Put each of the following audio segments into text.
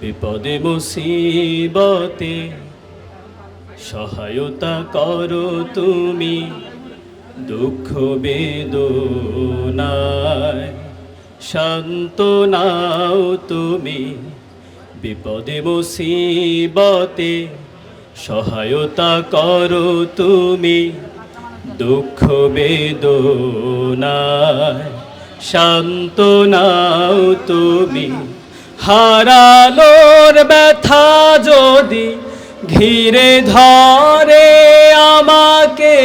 বিপদে মুসিবতে সহায়তা করো তুমি দুঃখ বেদনায় শান্ত নাও তুমি বিপদে মুসিবতে সহায়তা করো তুমি দুঃখ বেদনায় শান্ত নাও তুমি হারালোর ব্যথা যদি ঘিরে ধরে আমাকে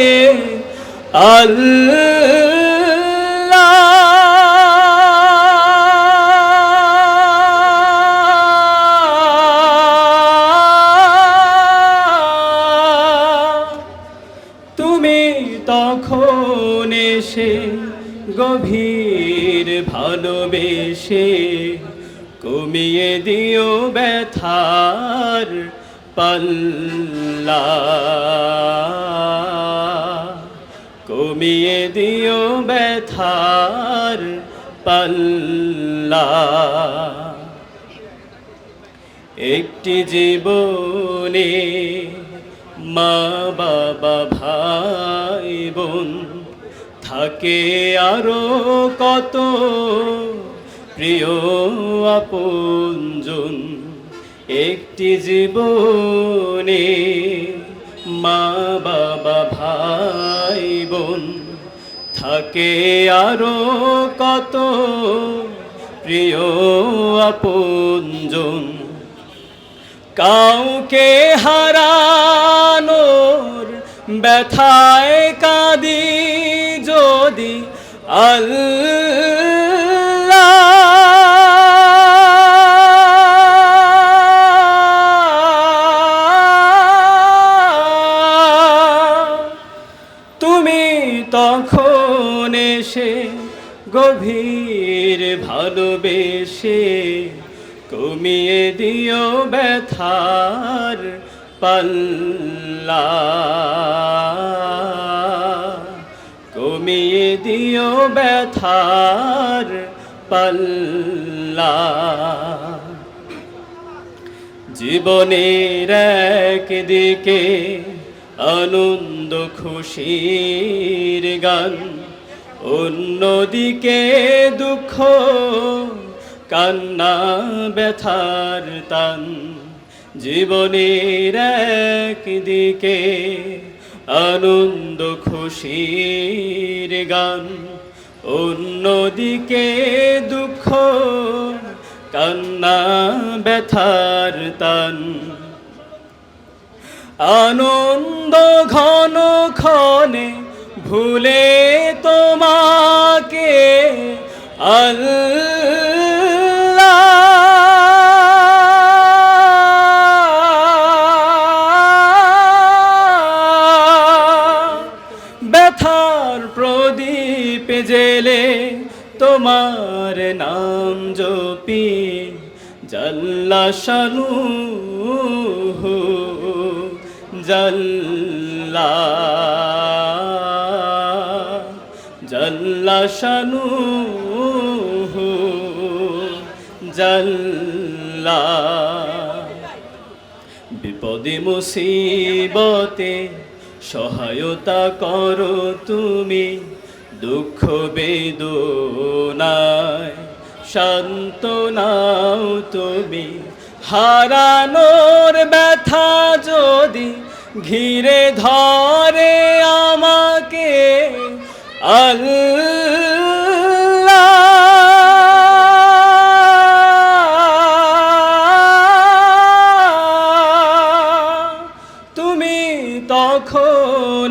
তুমি তখন এসে গভীর ভালোবেসে কমিয়ে দিও ব্যথার পাল্লা। কমিয়ে দিও ব্যথার পাল্লা। একটি জীবনে মা, বাবা, ভাই, বোন থাকে আরও কত প্রিয় আপনজন, একটি জীবনে মা, বাবা, ভাই, বোন থাকে আরও কত প্রিয় আপনজন। কাউকে হারানোর ব্যথায় কাঁদি যদি আল্লাহ গভীর ভালোবেসে কমিয়ে দিও ব্যথার পাল্লা। কমিয়ে দিও ব্যথার পাল্লা। জীবনের একদিকে আনন্দ খুশির গান। অন্যদিকে দুঃখ, কান্না, ব্যথার তান জীবনের একদিকে আনন্দ খুশির গান, অন্যদিকে দুঃখ, কান্না, ব্যথার তান আনন্দ ঘন ক্ষণে ভুলে ব্যথার প্রদীপ জেলে তোমার নাম জপি জল্লা শানু জল্লা। জল্লা শানু বিপদে মুসিবতে সহায়তা করো তুমি, দুঃখ বেদনায় শান্ত নাও তুমি। হারানোর ব্যথা যদি ঘিরে ধরে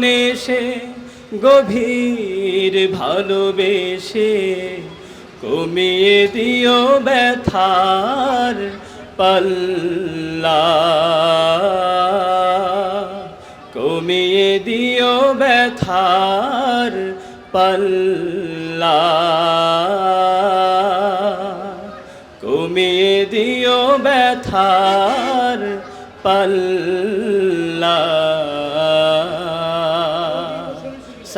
তখন সে গভীর ভালোবেসে কমিয়ে দিও ব্যথার পাল্লা। কমিয়ে দিও ব্যথার পাল্লা। কমিয়ে দিও ব্যথার পাল্লা।